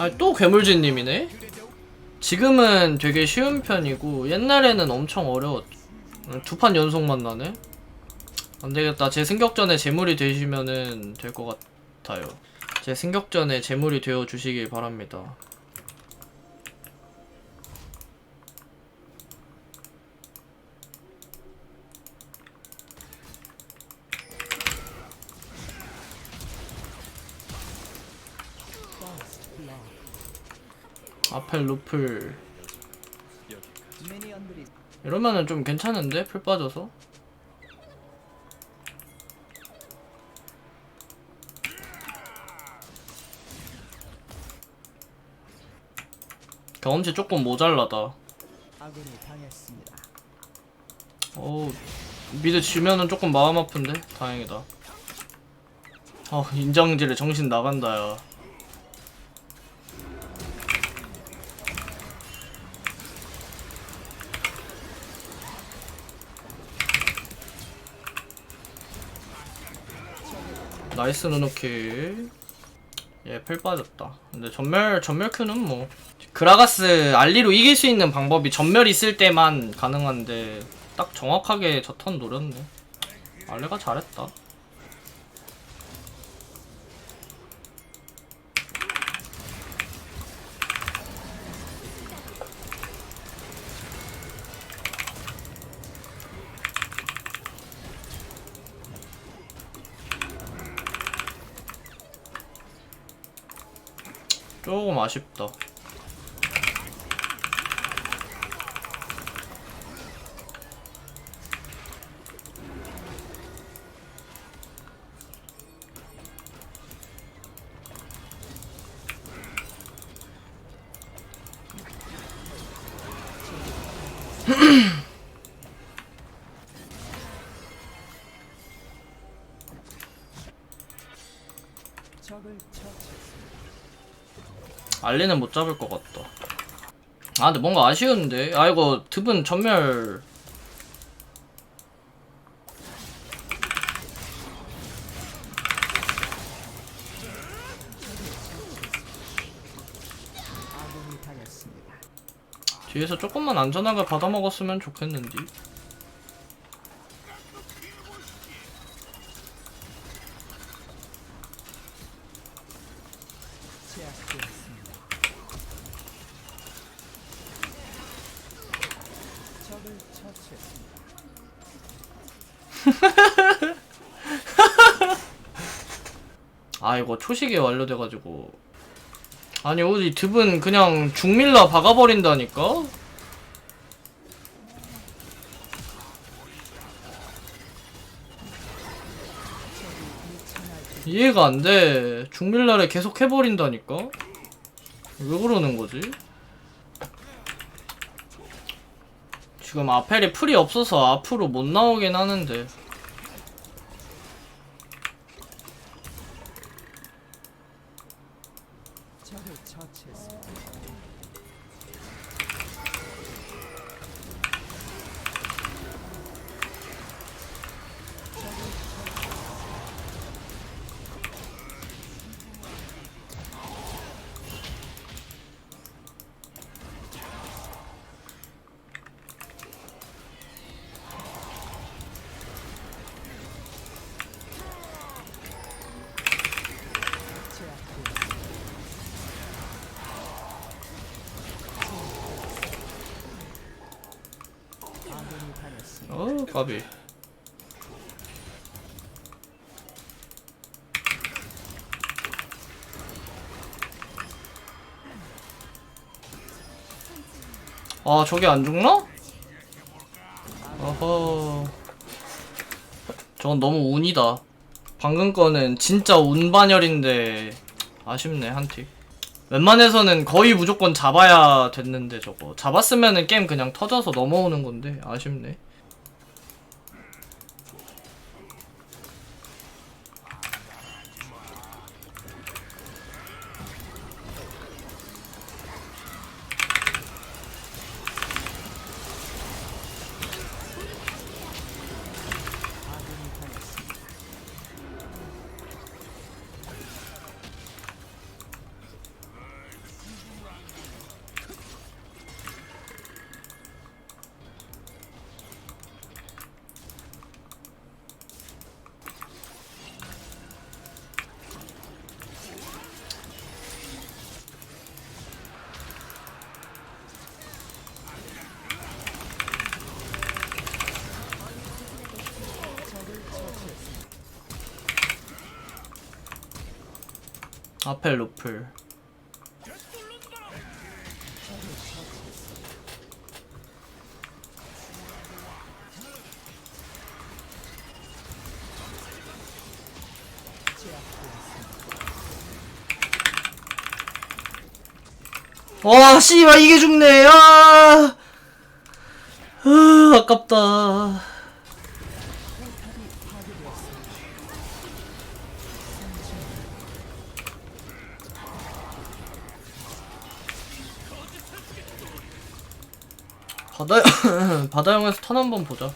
아, 또 괴물진님이네? 지금은 되게 쉬운 편이고, 옛날에는 엄청 어려웠. 두판 연속 만나네? 안 되겠다. 제 승격전에 재물이 되시면은 될 것 같아요. 제 승격전에 재물이 되어 주시길 바랍니다. 아펠 루플 이러면은 좀 괜찮은데? 풀 빠져서 경험치 조금 모자라다. 어우 미드 지면은 조금 마음 아픈데? 다행이다 어 인장질에 정신 나간다 야 나이스 누누킬 얘펠 빠졌다. 근데 전멸 전멸 큐는 뭐. 그라가스 알리로 이길 수 있는 방법이 전멸 있을 때만 가능한데 딱 정확하게 저 턴 노렸네. 알레가 잘했다 조금 아쉽다 적을 처치했습니다. 알리는 못 잡을 것 같다. 아 근데 뭔가 아쉬운데. 아 이거 드분 전멸. 뒤에서 조금만 안전하게 받아먹었으면 좋겠는데. 처치했습니다. 아 이거 초식이 완료돼가지고. 아니 어디 드분 그냥 중밀라 박아버린다니까? 이해가 안 돼. 중밀라를 계속 해버린다니까? 왜 그러는 거지? 지금 아펠이 풀이 없어서 앞으로 못 나오긴 하는데. 어, 까비. 아, 저게 안 죽나? 어허. 저건 너무 운이다. 방금 거는 진짜 운반열인데 아쉽네 한 틱. 웬만해서는 거의 무조건 잡아야 됐는데 저거 잡았으면은 게임 그냥 터져서 넘어오는 건데 아쉽네. 아펠 루플. 와 씨발 이게 죽네. 아 으, 아깝다 바다 바다형에서 턴 한번 보자.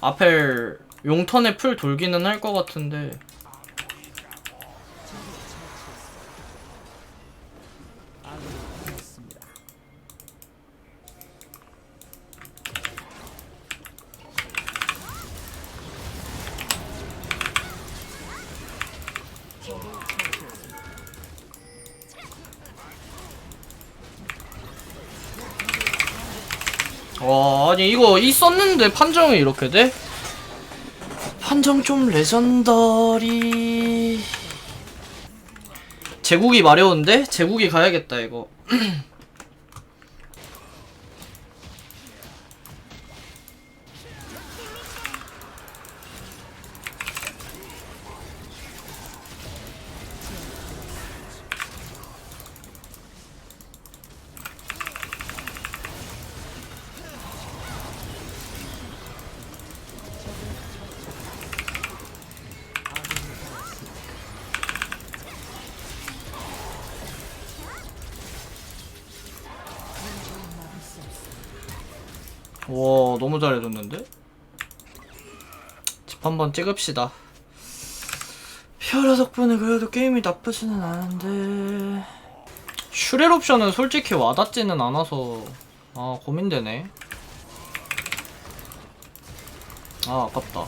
아펠 용턴에 풀 돌기는 할 것 같은데 아니 이거 있었는데 판정이 이렇게 돼? 판정 좀 레전더리 제국이 마려운데? 제국이 가야겠다 이거 와 너무 잘해줬는데? 집 한번 찍읍시다. 피어라 덕분에 그래도 게임이 나쁘지는 않은데. 슈렐 옵션은 솔직히 와닿지는 않아서 아 고민되네. 아 아깝다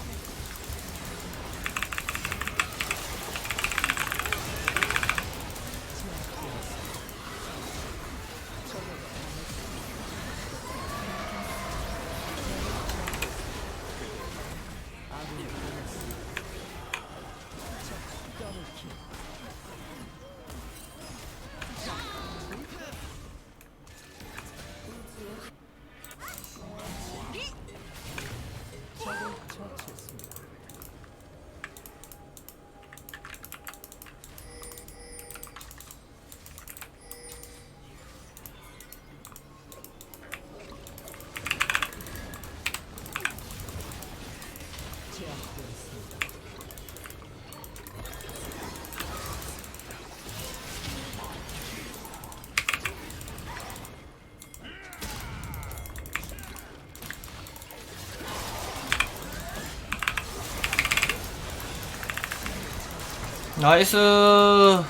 나이스.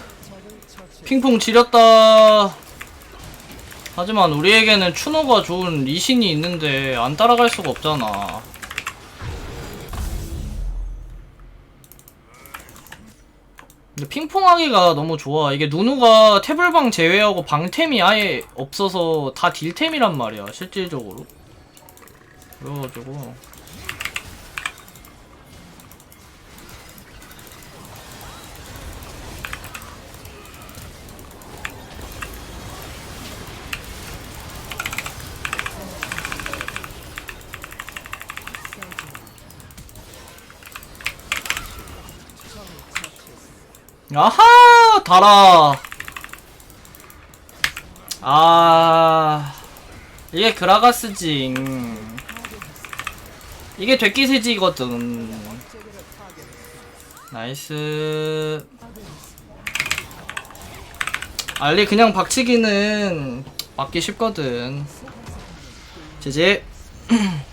핑퐁 지렸다. 하지만 우리에게는 추노가 좋은 리신이 있는데 안 따라갈 수가 없잖아. 근데 핑퐁하기가 너무 좋아. 이게 누누가 태블방 제외하고 방템이 아예 없어서 다 딜템이란 말이야 실질적으로. 그래가지고 아하 달아. 아 이게 그라가스지 이게 되끼세지거든. 나이스. 알리 그냥 박치기는 맞기 쉽거든. 제제